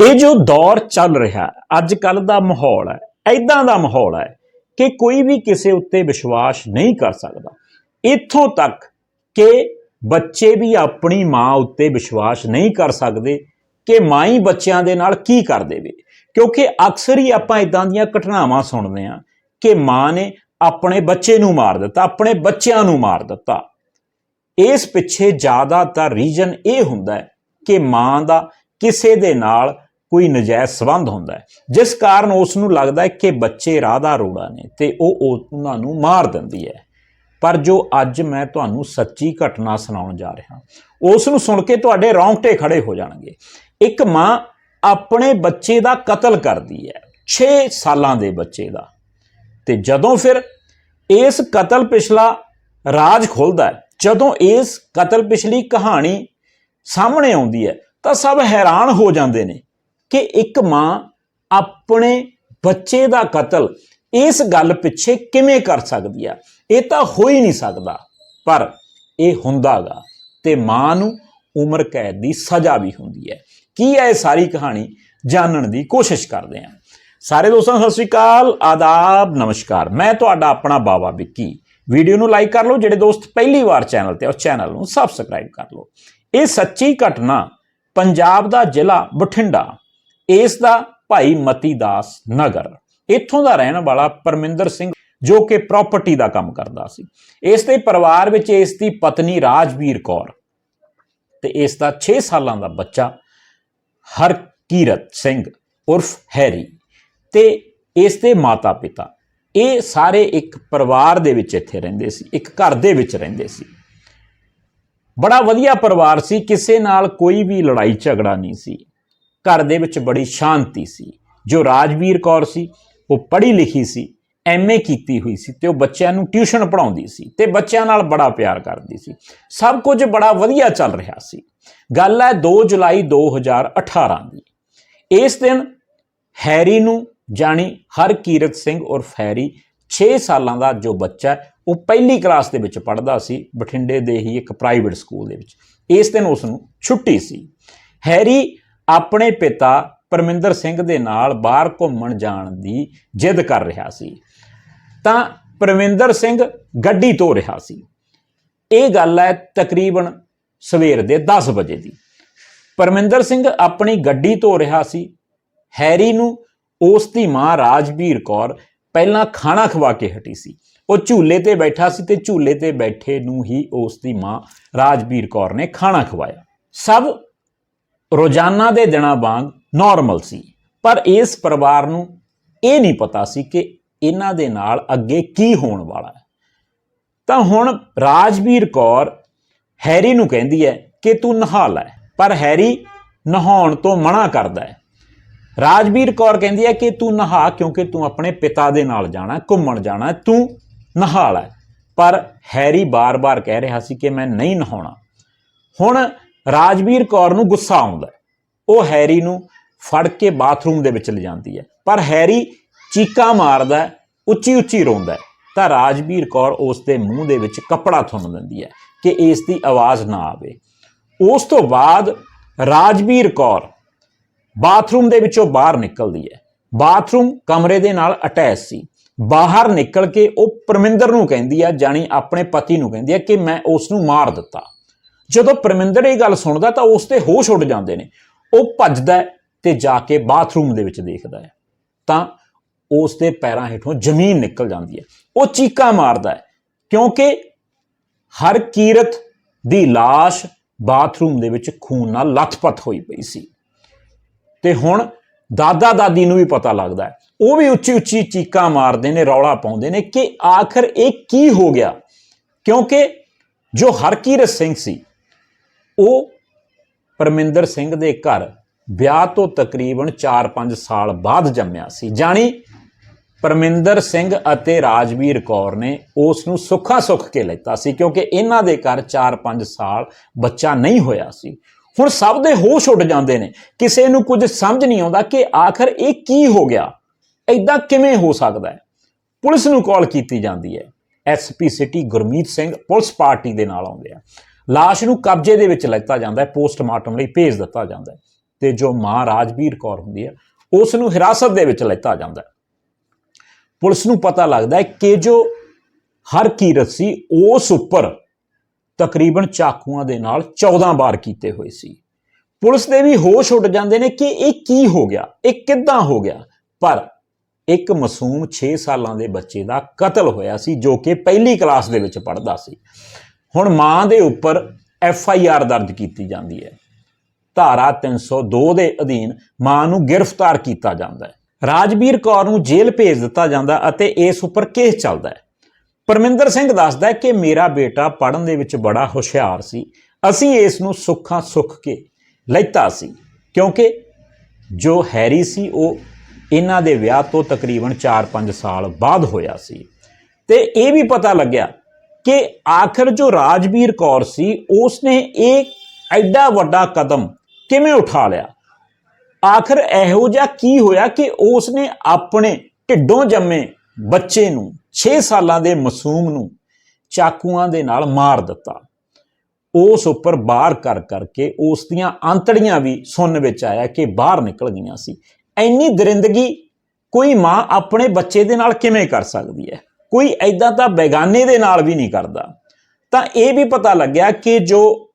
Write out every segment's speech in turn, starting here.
ਇਹ ਜੋ ਦੌਰ ਚੱਲ ਰਿਹਾ ਅੱਜ ਕੱਲ ਦਾ ਮਾਹੌਲ ਹੈ ਐਦਾਂ ਦਾ ਮਾਹੌਲ ਹੈ ਕਿ ਕੋਈ ਵੀ ਕਿਸੇ ਉੱਤੇ ਵਿਸ਼ਵਾਸ ਨਹੀਂ ਕਰ ਸਕਦਾ। ਇੱਥੋਂ ਤੱਕ ਕਿ ਬੱਚੇ ਵੀ ਆਪਣੀ ਮਾਂ ਉੱਤੇ ਵਿਸ਼ਵਾਸ ਨਹੀਂ ਕਰ ਸਕਦੇ ਕਿ ਮਾਂ ਹੀ ਬੱਚਿਆਂ ਦੇ ਨਾਲ ਕੀ ਕਰ ਦੇਵੇ। ਕਿਉਂਕਿ ਅਕਸਰ ਹੀ ਆਪਾਂ ਇਦਾਂ ਦੀਆਂ ਘਟਨਾਵਾਂ ਸੁਣਦੇ ਹਾਂ ਕਿ ਮਾਂ ਨੇ ਆਪਣੇ ਬੱਚੇ ਨੂੰ ਮਾਰ ਦਿੱਤਾ, ਆਪਣੇ ਬੱਚਿਆਂ ਨੂੰ ਮਾਰ ਦਿੱਤਾ। ਇਸ ਪਿੱਛੇ ਜ਼ਿਆਦਾਤਰ ਰੀਜਨ ਇਹ ਹੁੰਦਾ ਹੈ ਕਿ ਮਾਂ ਦਾ ਕਿਸੇ ਦੇ ਨਾਲ ਕੋਈ ਨਜਾਇਜ਼ ਸਬੰਧ ਹੁੰਦਾ ਹੈ। ਜਿਸ ਕਾਰਨ ਉਸ ਨੂੰ ਲੱਗਦਾ ਹੈ ਕਿ ਬੱਚੇ ਰਾਧਾ ਰੋੜਾ ਨੇ ਤੇ ਉਹ ਉਹਨਾਂ ਨੂੰ ਮਾਰ ਦਿੰਦੀ ਹੈ। ਪਰ ਜੋ ਅੱਜ ਮੈਂ ਤੁਹਾਨੂੰ ਸੱਚੀ ਘਟਨਾ ਸੁਣਾਉਣ ਜਾ ਰਿਹਾ ਉਸ ਨੂੰ ਸੁਣ ਕੇ ਤੁਹਾਡੇ ਰੌਂਗਟੇ ਖੜੇ ਹੋ ਜਾਣਗੇ। ਇੱਕ ਮਾਂ ਆਪਣੇ ਬੱਚੇ ਦਾ ਕਤਲ ਕਰਦੀ ਹੈ 6 ਸਾਲਾਂ ਦੇ ਬੱਚੇ ਦਾ। ਤੇ ਜਦੋਂ ਫਿਰ ਇਸ ਕਤਲ ਪਿਛਲਾ ਰਾਜ ਖੁੱਲਦਾ ਹੈ, ਜਦੋਂ ਇਸ ਕਤਲ ਪਿਛਲੀ ਕਹਾਣੀ ਸਾਹਮਣੇ ਆਉਂਦੀ ਹੈ, ਤਾਂ ਸਭ ਹੈਰਾਨ ਹੋ ਜਾਂਦੇ ਨੇ ਕਿ ਇੱਕ ਮਾਂ ਆਪਣੇ ਬੱਚੇ ਦਾ ਕਤਲ ਇਸ ਗੱਲ ਪਿੱਛੇ ਕਿਵੇਂ ਕਰ ਸਕਦੀ ਆ? ਇਹ ਤਾਂ ਹੋ ਹੀ ਨਹੀਂ ਸਕਦਾ, ਪਰ ਇਹ ਹੁੰਦਾਗਾ ਤੇ ਮਾਂ ਨੂੰ ਉਮਰ ਕੈਦ ਦੀ ਸਜ਼ਾ ਵੀ ਹੁੰਦੀ ਹੈ। ਕੀ ਹੈ ਇਹ ਸਾਰੀ ਕਹਾਣੀ? ਜਾਣਨ ਦੀ ਕੋਸ਼ਿਸ਼ ਕਰਦੇ ਹਾਂ। ਸਾਰੇ ਦੋਸਤਾਂ, ਸਤਿ ਸ਼੍ਰੀ ਅਕਾਲ, ਆਦਾਬ, ਨਮਸਕਾਰ। ਮੈਂ ਤੁਹਾਡਾ ਆਪਣਾ ਬਾਬਾ ਵਿੱਕੀ। ਵੀਡੀਓ ਨੂੰ ਲਾਈਕ ਕਰ ਲਓ, ਜਿਹੜੇ ਦੋਸਤ ਪਹਿਲੀ ਵਾਰ ਚੈਨਲ ਤੇ ਉਸ ਚੈਨਲ ਨੂੰ ਸਬਸਕ੍ਰਾਈਬ ਕਰ ਲਓ। ਇਹ ਸੱਚੀ ਘਟਨਾ ਪੰਜਾਬ ਦਾ ਜ਼ਿਲ੍ਹਾ ਬਠਿੰਡਾ ਇਸ ਦਾ ਭਾਈ ਮਤੀ ਦਾਸ ਨਗਰ। ਇੱਥੋਂ ਦਾ ਰਹਿਣ ਵਾਲਾ ਪਰਮਿੰਦਰ ਸਿੰਘ ਜੋ ਕਿ ਪ੍ਰਾਪਰਟੀ ਦਾ ਕੰਮ ਕਰਦਾ ਸੀ। ਇਸ ਦੇ ਪਰਿਵਾਰ ਵਿੱਚ ਇਸ ਦੀ ਪਤਨੀ ਰਾਜਵੀਰ ਕੌਰ ਤੇ ਇਸ ਦਾ 6 ਸਾਲਾਂ ਦਾ ਬੱਚਾ ਹਰਕੀਰਤ ਸਿੰਘ ਉਰਫ ਹੈਰੀ ਤੇ ਇਸ ਦੇ ਮਾਤਾ ਪਿਤਾ ਇਹ ਸਾਰੇ ਇੱਕ ਪਰਿਵਾਰ ਦੇ ਵਿੱਚ ਇੱਥੇ ਰਹਿੰਦੇ ਸੀ, ਇੱਕ ਘਰ ਦੇ ਵਿੱਚ ਰਹਿੰਦੇ ਸੀ। ਬੜਾ ਵਧੀਆ ਪਰਿਵਾਰ ਸੀ, ਕਿਸੇ ਨਾਲ ਕੋਈ ਵੀ ਲੜਾਈ ਝਗੜਾ ਨਹੀਂ ਸੀ। ਘਰ ਦੇ ਵਿੱਚ ਬੜੀ ਸ਼ਾਂਤੀ ਸੀ। ਜੋ ਰਾਜਵੀਰ ਕੌਰ ਸੀ, ਉਹ ਪੜ੍ਹੀ ਲਿਖੀ ਸੀ ਐਮਏ ਕੀਤੀ ਹੋਈ ਸੀ ਤੇ ਉਹ ਬੱਚਿਆਂ ਨੂੰ ਟਿਊਸ਼ਨ ਪੜਾਉਂਦੀ ਸੀ ਤੇ ਬੱਚਿਆਂ ਨਾਲ ਬੜਾ ਪਿਆਰ ਕਰਦੀ ਸੀ। ਸਭ ਕੁਝ ਬੜਾ ਵਧੀਆ ਚੱਲ ਰਿਹਾ ਸੀ। ਗੱਲ ਹੈ 2 ਜੁਲਾਈ 2018 ਦੀ। ਇਸ ਦਿਨ ਹੈਰੀ ਨੂੰ ਜਾਣੀ ਹਰਕੀਰਤ ਸਿੰਘ ਉਰਫ ਹੈਰੀ 6 ਸਾਲਾਂ ਦਾ ਜੋ ਬੱਚਾ ਉਹ ਪਹਿਲੀ ਕਲਾਸ ਦੇ ਵਿੱਚ ਪੜ੍ਹਦਾ ਸੀ, ਬਠਿੰਡੇ ਦੇ ਹੀ ਇੱਕ ਪ੍ਰਾਈਵੇਟ ਸਕੂਲ ਦੇ ਵਿੱਚ। ਇਸ ਦਿਨ ਉਸ ਨੂੰ ਛੁੱਟੀ ਸੀ। ਹੈਰੀ ਆਪਣੇ ਪਿਤਾ ਪਰਮਿੰਦਰ ਸਿੰਘ ਦੇ ਨਾਲ ਬਾਹਰ ਘੁੰਮਣ ਜਾਣ ਦੀ ਜਿੱਦ ਕਰ ਰਿਹਾ ਸੀ। ਤਾਂ ਪਰਮਿੰਦਰ ਸਿੰਘ ਗੱਡੀ ਧੋ ਰਿਹਾ ਸੀ। ਇਹ ਗੱਲ ਹੈ ਤਕਰੀਬਨ ਸਵੇਰ ਦੇ 10 ਵਜੇ ਦੀ। ਪਰਮਿੰਦਰ ਸਿੰਘ ਆਪਣੀ ਗੱਡੀ ਧੋ ਰਿਹਾ ਸੀ। ਹੈਰੀ ਨੂੰ ਉਸ ਦੀ ਮਾਂ ਰਾਜਵੀਰ ਕੌਰ ਪਹਿਲਾਂ ਖਾਣਾ ਖਵਾ ਕੇ ਹਟੀ ਸੀ। ਉਹ ਝੂਲੇ ਤੇ ਬੈਠਾ ਸੀ ਤੇ ਝੂਲੇ ਤੇ ਬੈਠੇ ਨੂੰ ਹੀ ਉਸ ਦੀ ਮਾਂ ਰਾਜਵੀਰ ਕੌਰ ਨੇ ਖਾਣਾ ਖਵਾਇਆ। ਸਭ ਰੋਜ਼ਾਨਾ ਦੇ ਦਿਨਾਂ ਵਾਂਗ ਨਾਰਮਲ ਸੀ। ਪਰ ਇਸ ਪਰਿਵਾਰ ਨੂੰ ਇਹ ਨਹੀਂ ਪਤਾ ਸੀ ਕਿ ਇਹਨਾਂ ਦੇ ਨਾਲ ਅੱਗੇ ਕੀ ਹੋਣ ਵਾਲਾ ਹੈ। ਤਾਂ ਹੁਣ ਰਾਜਵੀਰ ਕੌਰ ਹੈਰੀ ਨੂੰ ਕਹਿੰਦੀ ਹੈ ਕਿ ਤੂੰ ਨਹਾ ਲੈ। ਪਰ ਹੈਰੀ ਨਹਾਉਣ ਤੋਂ ਮਨਾ ਕਰਦਾ ਹੈ। ਰਾਜਵੀਰ ਕੌਰ ਕਹਿੰਦੀ ਹੈ ਕਿ ਤੂੰ ਨਹਾ ਕਿਉਂਕਿ ਤੂੰ ਆਪਣੇ ਪਿਤਾ ਦੇ ਨਾਲ ਜਾਣਾ, ਘੁੰਮਣ ਜਾਣਾ, ਤੂੰ ਨਹਾ ਲੈ। ਪਰ ਹੈਰੀ ਬਾਰ-ਬਾਰ ਕਹਿ ਰਿਹਾ ਸੀ ਕਿ ਮੈਂ ਨਹੀਂ ਨਹਾਉਣਾ। ਹੁਣ ਰਾਜਵੀਰ ਕੌਰ ਨੂੰ ਗੁੱਸਾ ਆਉਂਦਾ ਉਹ ਹੈਰੀ ਨੂੰ ਫੜ ਕੇ ਬਾਥਰੂਮ ਦੇ ਵਿੱਚ ਲਿਜਾਂਦੀ ਹੈ। ਪਰ ਹੈਰੀ ਚੀਕਾਂ ਮਾਰਦਾ ਉੱਚੀ-ਉੱਚੀ ਰੋਂਦਾ ਤਾਂ ਰਾਜਵੀਰ ਕੌਰ ਉਸ ਦੇ ਮੂੰਹ ਦੇ ਵਿੱਚ ਕੱਪੜਾ ਥੁੰਨ ਦਿੰਦੀ ਹੈ ਕਿ ਇਸ ਦੀ ਆਵਾਜ਼ ਨਾ ਆਵੇ। ਉਸ ਤੋਂ ਬਾਅਦ ਰਾਜਵੀਰ ਕੌਰ ਬਾਥਰੂਮ ਦੇ ਵਿੱਚੋਂ ਬਾਹਰ ਨਿਕਲਦੀ ਹੈ। ਬਾਥਰੂਮ ਕਮਰੇ ਦੇ ਨਾਲ ਅਟੈਚ ਸੀ। ਬਾਹਰ ਨਿਕਲ ਕੇ ਉਹ ਪਰਮਿੰਦਰ ਨੂੰ ਕਹਿੰਦੀ ਹੈ, ਜਾਣੀ ਆਪਣੇ ਪਤੀ ਨੂੰ ਕਹਿੰਦੀ ਹੈ ਕਿ ਮੈਂ ਉਸ ਨੂੰ ਮਾਰ ਦਿੱਤਾ। ਜਦੋਂ ਪਰਮਿੰਦਰ ਇਹ ਗੱਲ ਸੁਣਦਾ ਤਾਂ ਉਸ ਤੇ ਹੋਸ਼ ਉੱਡ ਜਾਂਦੇ ਨੇ। ਉਹ ਭੱਜਦਾ ਹੈ ਤੇ ਜਾ ਕੇ ਬਾਥਰੂਮ ਦੇ ਵਿੱਚ ਦੇਖਦਾ ਹੈ। ਤਾਂ ਉਸ ਦੇ ਪੈਰਾਂ ਹੇਠੋਂ ਜ਼ਮੀਨ ਨਿਕਲ ਜਾਂਦੀ ਹੈ। ਉਹ ਚੀਕਾਂ ਮਾਰਦਾ ਹੈ ਕਿਉਂਕਿ ਹਰ ਕੀਰਤ ਦੀ লাশ ਬਾਥਰੂਮ ਦੇ ਵਿੱਚ ਖੂਨ ਨਾਲ ਲੱਥਪੱਥ ਹੋਈ ਪਈ ਸੀ। ਤੇ ਹੁਣ ਦਾਦਾ ਦਾਦੀ ਨੂੰ ਵੀ ਪਤਾ ਲੱਗਦਾ ਹੈ। ਉਹ ਵੀ ਉੱਚੀ ਉੱਚੀ ਚੀਕਾਂ ਮਾਰਦੇ ਨੇ, ਰੌਲਾ ਪਾਉਂਦੇ ਨੇ ਕਿ ਆਖਰ ਇਹ ਕੀ ਹੋ ਗਿਆ? ਕਿਉਂਕਿ ਜੋ ਹਰਕੀਰਤ ਸਿੰਘ ਸੀ ਉਹ ਪਰਮਿੰਦਰ ਸਿੰਘ ਦੇ ਘਰ ਵਿਆਹ ਤੋਂ ਤਕਰੀਬਨ 4-5 ਸਾਲ ਬਾਅਦ ਜੰਮਿਆ ਸੀ। ਜਾਣੀ ਪਰਮਿੰਦਰ ਸਿੰਘ ਅਤੇ ਰਾਜਵੀਰ ਕੌਰ ਨੇ ਉਸ ਨੂੰ ਸੁੱਖਾ ਸੁੱਖ ਕੇ ਲੈਤਾ ਸੀ ਕਿਉਂਕਿ ਇਹਨਾਂ ਦੇ ਘਰ 4-5 ਸਾਲ ਬੱਚਾ ਨਹੀਂ ਹੋਇਆ ਸੀ। ਹੁਣ ਸਭ ਦੇ ਹੋਸ਼ ਉੱਡ ਜਾਂਦੇ ਨੇ। ਕਿਸੇ ਨੂੰ ਕੁਝ ਸਮਝ ਨਹੀਂ ਆਉਂਦਾ ਕਿ ਆਖਰ ਇਹ ਕੀ ਹੋ ਗਿਆ। ਐਦਾਂ ਕਿਵੇਂ ਹੋ ਸਕਦਾ ਹੈ? ਪੁਲਿਸ ਨੂੰ ਕਾਲ ਕੀਤੀ ਜਾਂਦੀ ਹੈ। SP city Gurmeet Singh police party ਦੇ ਨਾਲ ਆਉਂਦੇ ਆ। ਲਾਸ਼ ਨੂੰ ਕਬਜ਼ੇ ਦੇ ਵਿੱਚ ਲੈਤਾ ਜਾਂਦਾ ਹੈ, ਪੋਸਟਮਾਰਟਮ ਲਈ ਭੇਜ ਦਿੱਤਾ ਜਾਂਦਾ ਹੈ ਤੇ ਜੋ ਮਾਂ ਰਾਜਵੀਰ ਕੌਰ ਹੁੰਦੀ ਹੈ ਉਸ ਨੂੰ ਹਿਰਾਸਤ ਦੇ ਵਿੱਚ ਲੈਤਾ ਜਾਂਦਾ ਹੈ। ਪੁਲਿਸ ਨੂੰ ਪਤਾ ਲੱਗਦਾ ਹੈ ਕਿ ਜੋ ਹਰ ਕੀਰਤ ਸੀ, ਉਸ ਉੱਪਰ ਤਕਰੀਬਨ ਚਾਕੂਆਂ ਦੇ ਨਾਲ 14 ਵਾਰ ਕੀਤੇ ਹੋਏ ਸੀ। ਪੁਲਿਸ ਦੇ ਵੀ ਹੋਸ਼ ਉੱਡ ਜਾਂਦੇ ਨੇ ਕਿ ਇਹ ਕੀ ਹੋ ਗਿਆ, ਇਹ ਕਿੱਦਾਂ ਹੋ ਗਿਆ, ਪਰ ਇੱਕ ਮਾਸੂਮ 6 ਸਾਲਾਂ ਦੇ ਬੱਚੇ ਦਾ ਕਤਲ ਹੋਇਆ ਸੀ, ਜੋ ਕਿ ਪਹਿਲੀ ਕਲਾਸ ਦੇ ਵਿੱਚ ਪੜ੍ਹਦਾ ਸੀ। ਹੁਣ ਮਾਂ ਦੇ ਉੱਪਰ ਐਫ ਆਈ ਆਰ ਦਰਜ ਕੀਤੀ ਜਾਂਦੀ ਹੈ। ਧਾਰਾ 302 ਦੇ ਅਧੀਨ ਮਾਂ ਨੂੰ ਗ੍ਰਿਫਤਾਰ ਕੀਤਾ ਜਾਂਦਾ ਹੈ। ਰਾਜਵੀਰ ਕੌਰ ਨੂੰ ਜੇਲ੍ਹ ਭੇਜ ਦਿੱਤਾ ਜਾਂਦਾ ਅਤੇ ਇਸ ਉੱਪਰ ਕੇਸ ਚੱਲਦਾ ਹੈ। ਪਰਮਿੰਦਰ ਸਿੰਘ ਦੱਸਦਾ ਹੈ ਕਿ ਮੇਰਾ ਬੇਟਾ ਪੜ੍ਹਨ ਦੇ ਵਿੱਚ ਬੜਾ ਹੁਸ਼ਿਆਰ ਸੀ। ਅਸੀਂ ਇਸ ਨੂੰ ਸੁੱਖਾਂ ਸੁੱਖ ਕੇ ਲੈਤਾ ਸੀ, ਕਿਉਂਕਿ ਜੋ ਹੈਰੀ ਸੀ, ਉਹ ਇਹਨਾਂ ਦੇ ਵਿਆਹ ਤੋਂ ਤਕਰੀਬਨ 4-5 ਸਾਲ ਬਾਅਦ ਹੋਇਆ ਸੀ। ਤੇ ਇਹ ਵੀ ਪਤਾ ਲੱਗਿਆ ਕਿ ਆਖਰ ਜੋ ਰਾਜਵੀਰ ਕੌਰ ਸੀ ਉਸ ਨੇ ਇਹ ਐਡਾ ਵੱਡਾ ਕਦਮ ਕਿਵੇਂ ਉਠਾ ਲਿਆ? ਆਖਰ ਇਹੋ ਜਿਹਾ ਕੀ ਹੋਇਆ ਕਿ ਉਸ ਨੇ ਆਪਣੇ ਢਿੱਡੋਂ ਜੰਮੇ ਬੱਚੇ ਨੂੰ 6 ਸਾਲਾਂ ਦੇ ਮਾਸੂਮ ਨੂੰ ਚਾਕੂਆਂ ਦੇ ਨਾਲ ਮਾਰ ਦਿੱਤਾ। ਉਸ ਉੱਪਰ ਬਾਹਰ ਕਰ ਕਰਕੇ ਉਸ ਦੀਆਂ ਆਂਤੜੀਆਂ ਵੀ ਸੁਣਨ ਵਿੱਚ ਆਇਆ ਕਿ ਬਾਹਰ ਨਿਕਲ ਗਈਆਂ ਸੀ। ਐਨੀ ਦਰਿੰਦਗੀ ਕੋਈ ਮਾਂ ਆਪਣੇ ਬੱਚੇ ਦੇ ਨਾਲ ਕਿਵੇਂ ਕਰ ਸਕਦੀ ਹੈ? ਕੋਈ ਐਦਾਂ ਤਾਂ ਬੇਗਾਨੇ ਦੇ ਨਾਲ ਵੀ ਨਹੀਂ ਕਰਦਾ। ਤਾਂ ਇਹ ਵੀ ਪਤਾ ਲੱਗਿਆ ਕਿ ਜੋ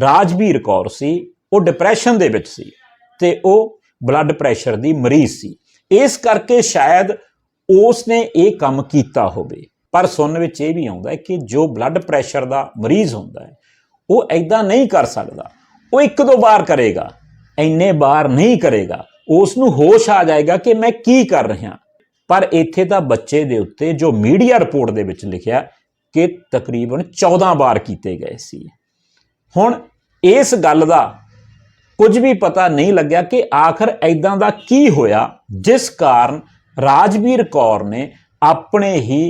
ਰਾਜਵੀਰ ਕੌਰ ਸੀ, ਉਹ ਡਿਪਰੈਸ਼ਨ ਦੇ ਵਿੱਚ ਸੀ ਤੇ ਉਹ ਬਲੱਡ ਪ੍ਰੈਸ਼ਰ ਦੀ ਮਰੀਜ਼ ਸੀ। ਇਸ ਕਰਕੇ ਸ਼ਾਇਦ ਉਸ ਨੇ ਇਹ ਕੰਮ ਕੀਤਾ ਹੋਵੇ। ਪਰ ਸੁਣਨ ਵਿੱਚ ਇਹ ਵੀ ਆਉਂਦਾ ਹੈ ਕਿ ਜੋ ਬਲੱਡ ਪ੍ਰੈਸ਼ਰ ਦਾ ਮਰੀਜ਼ ਹੁੰਦਾ ਹੈ, ਉਹ ਐਦਾਂ ਨਹੀਂ ਕਰ ਸਕਦਾ। ਉਹ ਇੱਕ ਦੋ ਵਾਰ ਕਰੇਗਾ ਐਨੇ ਵਾਰ ਨਹੀਂ ਕਰੇਗਾ। ਉਸ ਨੂੰ ਹੋਸ਼ ਆ ਜਾਏਗਾ ਕਿ ਮੈਂ ਕੀ ਕਰ ਰਿਹਾ। ਪਰ ਇੱਥੇ ਤਾਂ ਬੱਚੇ ਦੇ ਉੱਤੇ ਜੋ ਮੀਡੀਆ ਰਿਪੋਰਟ ਦੇ ਵਿੱਚ ਲਿਖਿਆ ਕਿ ਤਕਰੀਬਨ 14 ਵਾਰ ਕੀਤੇ ਗਏ ਸੀ। ਹੁਣ ਇਸ ਗੱਲ ਦਾ ਕੁਝ ਵੀ ਪਤਾ ਨਹੀਂ ਲੱਗਿਆ ਕਿ ਆਖਰ ਐਦਾਂ ਦਾ ਕੀ ਹੋਇਆ, ਜਿਸ ਕਾਰਨ ਰਾਜਵੀਰ ਕੌਰ ਨੇ ਆਪਣੇ ਹੀ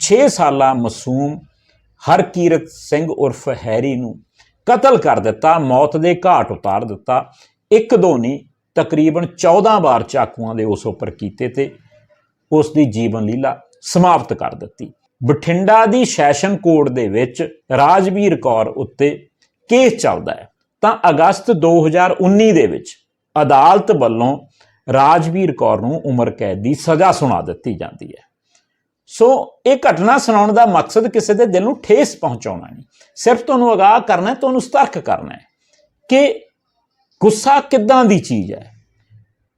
6 ਸਾਲਾ ਮਾਸੂਮ ਹਰਕੀਰਤ ਸਿੰਘ ਉਰਫ ਹੈਰੀ ਨੂੰ ਕਤਲ ਕਰ ਦਿੱਤਾ, ਮੌਤ ਦੇ ਘਾਟ ਉਤਾਰ ਦਿੱਤਾ। ਇੱਕ ਦੋ ਨਹੀਂ, ਤਕਰੀਬਨ 14 ਵਾਰ ਚਾਕੂਆਂ ਦੇ ਉਸ ਉੱਪਰ ਕੀਤੇ ਤੇ ਉਸ ਦੀ ਜੀਵਨ ਲੀਲਾ ਸਮਾਪਤ ਕਰ ਦਿੱਤੀ। ਬਠਿੰਡਾ ਦੀ ਸੈਸ਼ਨ ਕੋਰਟ ਦੇ ਵਿੱਚ ਰਾਜਵੀਰ ਕੌਰ ਉੱਤੇ ਕੇਸ ਚੱਲਦਾ ਹੈ। ਤਾਂ ਅਗਸਤ 2019 ਦੇ ਵਿੱਚ ਅਦਾਲਤ ਵੱਲੋਂ ਰਾਜਵੀਰ ਕੌਰ ਨੂੰ ਉਮਰ ਕੈਦ ਦੀ ਸਜ਼ਾ ਸੁਣਾ ਦਿੱਤੀ ਜਾਂਦੀ ਹੈ। ਸੋ ਇਹ ਘਟਨਾ ਸੁਣਾਉਣ ਦਾ ਮਕਸਦ ਕਿਸੇ ਦੇ ਦਿਲ ਨੂੰ ਠੇਸ ਪਹੁੰਚਾਉਣਾ ਨਹੀਂ। ਸਿਰਫ ਤੁਹਾਨੂੰ ਅਗਾਹ ਕਰਨਾ ਤੁਹਾਨੂੰ ਸਤਰਕ ਕਰਨਾ ਹੈ ਕਿ ਗੁੱਸਾ ਕਿੱਦਾਂ ਦੀ ਚੀਜ਼ ਹੈ?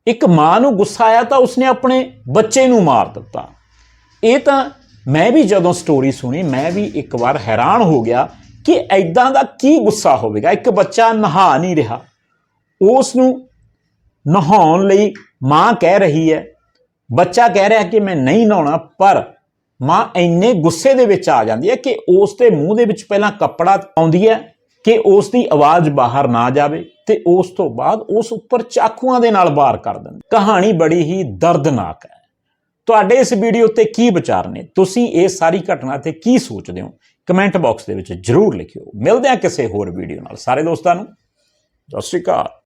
ਇੱਕ ਮਾਂ ਨੂੰ ਗੁੱਸਾ ਆਇਆ ਤਾਂ ਉਸਨੇ ਆਪਣੇ ਬੱਚੇ ਨੂੰ ਮਾਰ ਦਿੱਤਾ। ਇਹ ਤਾਂ ਮੈਂ ਵੀ ਜਦੋਂ ਸਟੋਰੀ ਸੁਣੀ, ਮੈਂ ਵੀ ਇੱਕ ਵਾਰ ਹੈਰਾਨ ਹੋ ਗਿਆ ਕਿ ਐਦਾਂ ਦਾ ਕੀ ਗੁੱਸਾ ਹੋਵੇਗਾ। ਇੱਕ ਬੱਚਾ ਨਹਾ ਨਹੀਂ ਰਿਹਾ। ਉਸ ਨੂੰ ਨਹਾਉਣ ਲਈ ਮਾਂ ਕਹਿ ਰਹੀ ਹੈ। ਬੱਚਾ ਕਹਿ ਰਿਹਾ ਕਿ ਮੈਂ ਨਹੀਂ ਨਹਾਉਣਾ, ਪਰ ਮਾਂ ਇੰਨੇ ਗੁੱਸੇ ਦੇ ਵਿੱਚ ਆ ਜਾਂਦੀ ਹੈ ਕਿ ਉਸ ਦੇ ਮੂੰਹ ਦੇ ਵਿੱਚ ਪਹਿਲਾਂ ਕੱਪੜਾ ਪਾਉਂਦੀ ਹੈ। ਕਿ ਉਸ ਦੀ ਆਵਾਜ਼ ਬਾਹਰ ਨਾ ਜਾਵੇ ਤੇ ਉਸ ਤੋਂ ਬਾਅਦ ਉਸ ਉੱਪਰ ਚਾਕੂਆਂ ਦੇ ਨਾਲ ਵਾਰ ਕਰ ਦਿੰਦੇ ਕਹਾਣੀ ਬੜੀ ਹੀ ਦਰਦਨਾਕ ਹੈ। ਤੁਹਾਡੇ ਇਸ ਵੀਡੀਓ ਤੇ ਕੀ ਵਿਚਾਰ ਨੇ? ਤੁਸੀਂ ਇਹ ਸਾਰੀ ਘਟਨਾ ਤੇ ਕੀ ਸੋਚਦੇ ਹੋ? ਕਮੈਂਟ ਬਾਕਸ ਦੇ ਵਿੱਚ ਜਰੂਰ ਲਿਖਿਓ। ਮਿਲਦੇ ਹਾਂ ਕਿਸੇ ਹੋਰ ਵੀਡੀਓ ਨਾਲ। ਸਾਰੇ ਦੋਸਤਾਂ ਨੂੰ, ਸਤਿ ਸ਼੍ਰੀ ਅਕਾਲ।